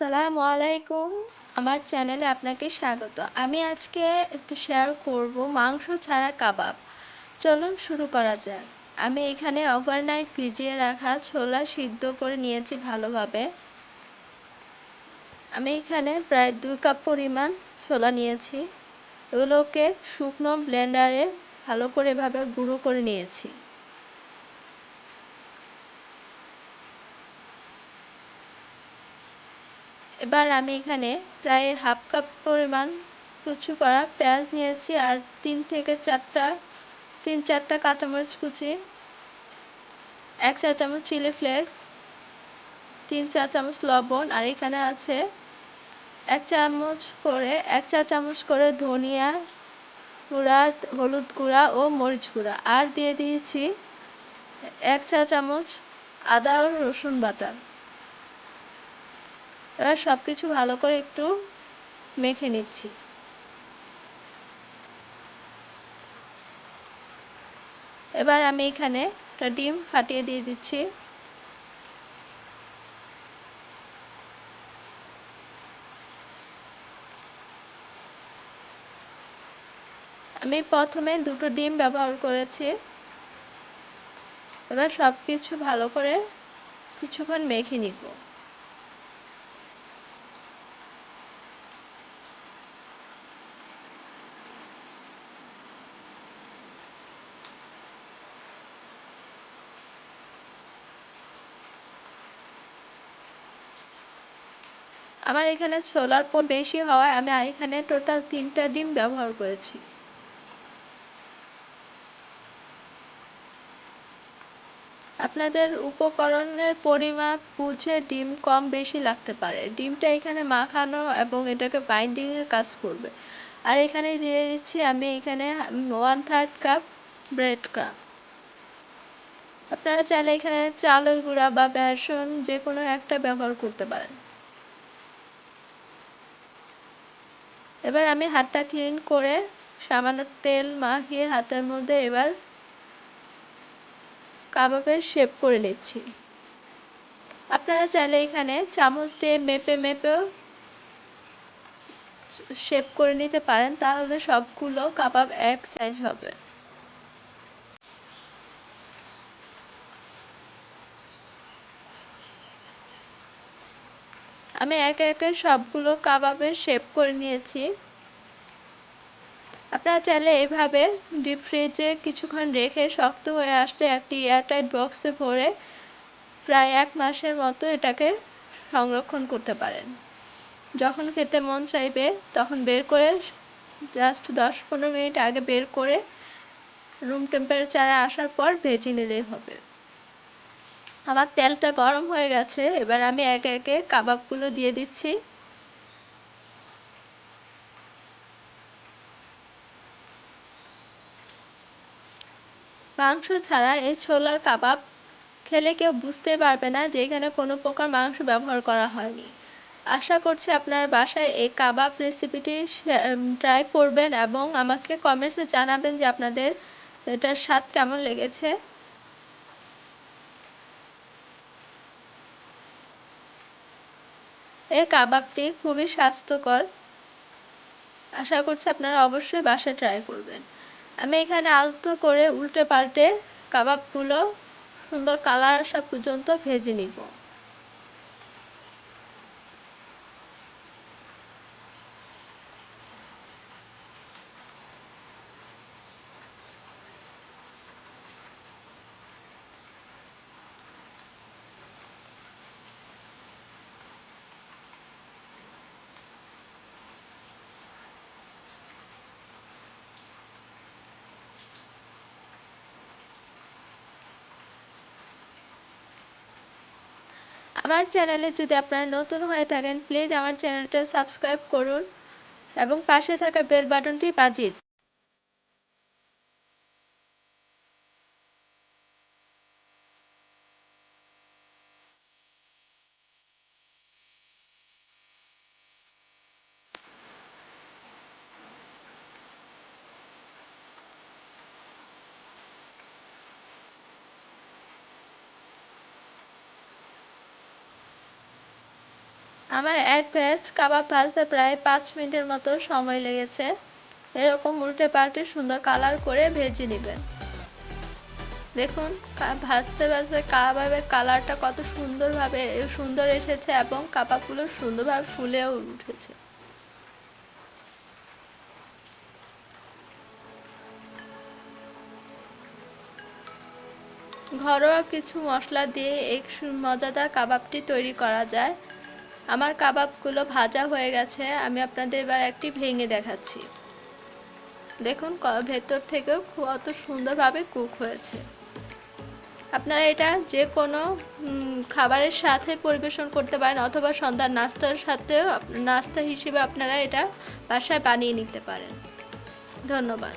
আসসালামু আলাইকুম। আমার চ্যানেলে আপনাকে স্বাগত। আমি আজকে একটু শেয়ার করব মাংস ছাড়া কাবাব। চলুন শুরু করা যাক। আমি এখানে ওভারনাইট ভিজিয়ে রাখা ছোলা সিদ্ধ করে নিয়েছি ভালোভাবে। আমি এখানে প্রায় দুই কাপ পরিমাণ ছোলা নিয়েছি। এগুলোকে শুকনো ব্লেন্ডারে ভালো করে এভাবে গুঁড়ো করে নিয়েছি। এবার আমি এখানে প্রায় হাফ কাপ পরিমাণ কুচি করা পেঁয়াজ নিয়েছি আর তিন থেকে চারটা, তিন চারটা কাঁচামরিচ কুচি, এক চা চামচ চিলি ফ্লেক্স, তিন চা চামচ লবণ আর এখানে আছে এক চামচ করে, এক চা চামচ করে ধনিয়া গুঁড়া, হলুদ গুঁড়া ও মরিচ গুঁড়া আর দিয়ে দিয়েছি এক চা চামচ আদা রসুন বাটা। এবার সব কিছু ভালো করে একটু মেখে নিচ্ছি। এবার আমি এখানে একটা ডিম ফাটিয়ে দিয়ে দিচ্ছি। আমি প্রথমে দুটো ডিম ব্যবহার করেছি। এবার সব কিছু ভালো করে কিছুক্ষণ মেখে নিব। আমার এখানে ছোলার পর বেশি হওয়ায় আমি এখানে টোটাল তিনটা ডিম ব্যবহার করেছি। আপনাদের উপকরণের পরিমাপ বুঝে ডিম কম বেশি লাগতে পারে। ডিমটা এখানে মাখানো এবং এটাকে বাইন্ডিংয়ের কাজ করবে। আর এখানে দিয়ে দিচ্ছি আমি এখানে one third cup bread crumb আপনারা চাইলে এখানে চালের গুঁড়া বা বেসন যে কোনো একটা ব্যবহার করতে পারেন। এবার আমি হাতটা ক্লিন করে সামান্য তেল মাখিয়ে হাতের মধ্যে এবার কাবাবের শেপ করে নিচ্ছি। আপনারা চাইলে এখানে চামচ দিয়ে মেপে মেপেও শেপ করে নিতে পারেন, তাহলে সবগুলো কাবাব এক সাইজ হবে। আমি একে একে সবগুলো কাবাবের শেপ করে নিয়েছি। আপনারা চাইলে এভাবে ডিপ ফ্রিজে কিছুক্ষণ রেখে শক্ত হয়ে আসলে একটি এয়ারটাইট বক্সে ভরে প্রায় এক মাসের মতো এটাকে সংরক্ষণ করতে পারেন। যখন খেতে মন চাইবে, তখন বের করে জাস্ট দশ পনেরো মিনিট আগে বের করে রুম টেম্পারেচারে আসার পর ভেজে নিলেই হবে। আমার তেলটা গরম হয়ে গেছে, এবার আমি একে একে কাবাবগুলো দিয়ে দিচ্ছি। মাংস ছাড়া এই ছোলার কাবাব খেলে কেউ বুঝতে পারবে না যে এখানে কোনো প্রকার মাংস ব্যবহার করা হয়নি। আশা করছি আপনার বাসায় এই কাবাব রেসিপিটি ট্রাই করবেন এবং আমাকে কমেন্টসে জানাবেন যে আপনাদের এটার স্বাদ কেমন লেগেছে। এই কাবাবটি খুবই স্বাস্থ্যকর। আশা করছি আপনারা অবশ্যই বাসায় ট্রাই করবেন। আমি এখানে আলতো করে উল্টে পাল্টে কাবাবগুলো সুন্দর কালার আসা পর্যন্ত ভেজে নিব। আমার চ্যানেলে যদি আপনারা নতুন হয়ে থাকেন প্লিজ আমার চ্যানেলটা সাবস্ক্রাইব করুন এবং পাশে থাকা বেল বাটনটি বাজিয়ে আমার এক ব্যাচ কাবাব ভাজতে প্রায় পাঁচ মিনিটের মতো সময় লেগেছে। এরকম উল্টে পাল্টে সুন্দর কালার করে ভেজে নেবেন। দেখুন ভাজতে ভাজতে কাবাবের কালারটা কত সুন্দরভাবে, সুন্দর এসেছে এবং কাবাবগুলো সুন্দরভাবে ফুলেও উঠেছে। ঘরোয়া কিছু মশলা দিয়ে সু- মজাদার কাবাবটি তৈরি করা যায়। আমার কাবাবগুলো ভাজা হয়ে গেছে, আমি আপনাদের এবার একটি ভেঙে দেখাচ্ছি। দেখুন ভেতর থেকেও কত সুন্দরভাবে কুক হয়েছে। আপনারা এটা যে কোনো খাবারের সাথে পরিবেশন করতে পারেন, অথবা সন্ধ্যার নাস্তার সাথেও, নাস্তা হিসেবে আপনারা এটা বাসায় বানিয়ে নিতে পারেন। ধন্যবাদ।